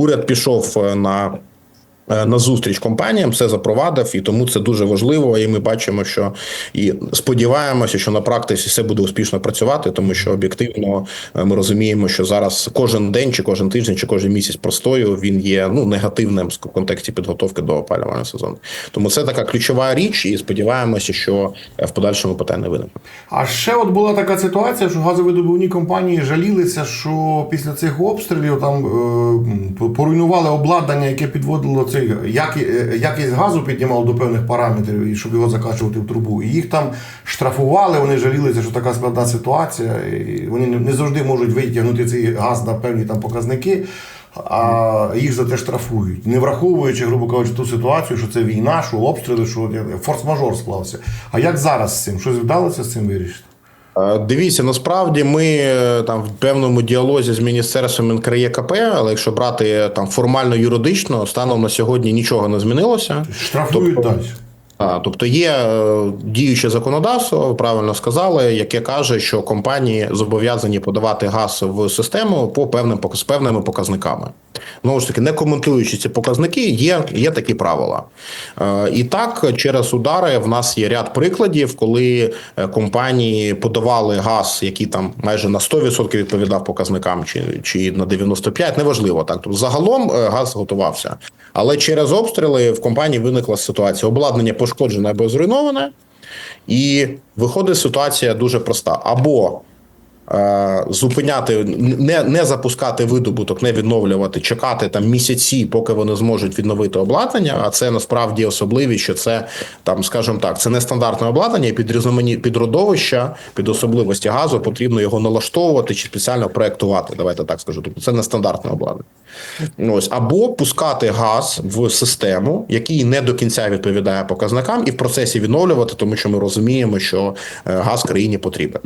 Уряд пішов е, на. Е, На зустріч компаніям все запровадив, і тому це дуже важливо. І ми бачимо, що і сподіваємося, що на практиці все буде успішно працювати, тому що об'єктивно е, ми розуміємо, що зараз кожен день, чи кожен тиждень, чи кожен місяць простою він є ну негативним в контексті підготовки до опалювального сезону. Тому це така ключова річ, і сподіваємося, що е, в подальшому питань не виникне. А ще от була така ситуація, що газовидобувні компанії жалілися, що після цих обстрілів там е, поруйнували обладнання, яке підводило цей які, якість газу піднімало до певних параметрів, і щоб його закачувати в трубу. І їх там штрафували, вони жалілися, що така складна ситуація, і вони не завжди можуть витягнути цей газ на певні там показники. А їх за те штрафують, не враховуючи, грубо кажучи, ту ситуацію, що це війна, що обстріли, що форс-мажор склався. А як зараз з цим? Щось вдалося з цим вирішити? Е, Дивіться, насправді ми е, там в певному діалозі з міністерством НКРЄКП, але якщо брати е, там формально юридично, станом на сьогодні нічого не змінилося. Штрафують Тобто- далі. А, тобто є діюче законодавство, правильно сказали, яке каже, що компанії зобов'язані подавати газ в систему по певним з певними показниками. Знову ж таки, не коментуючи ці показники, є, є такі правила. Е, І так, через удари в нас є ряд прикладів, коли е, компанії подавали газ, який там майже на 100% відповідав показникам, чи, чи на 95%, неважливо так. Тобто загалом е, газ готувався. Але через обстріли в компанії виникла ситуація: обладнання пошкоджене або зруйноване, і виходить ситуація дуже проста: або зупиняти, не, не запускати видобуток, не відновлювати, чекати там місяці, поки вони зможуть відновити обладнання. А це насправді особливість, що це там, скажімо так, це не стандартне обладнання, під різномані під родовища, під особливості газу потрібно його налаштовувати чи спеціально проектувати. Давайте так скажу. Тобто це не стандартне обладнання. Ось або пускати газ в систему, який не до кінця відповідає показникам, і в процесі відновлювати, тому що ми розуміємо, що е, газ країні потрібен.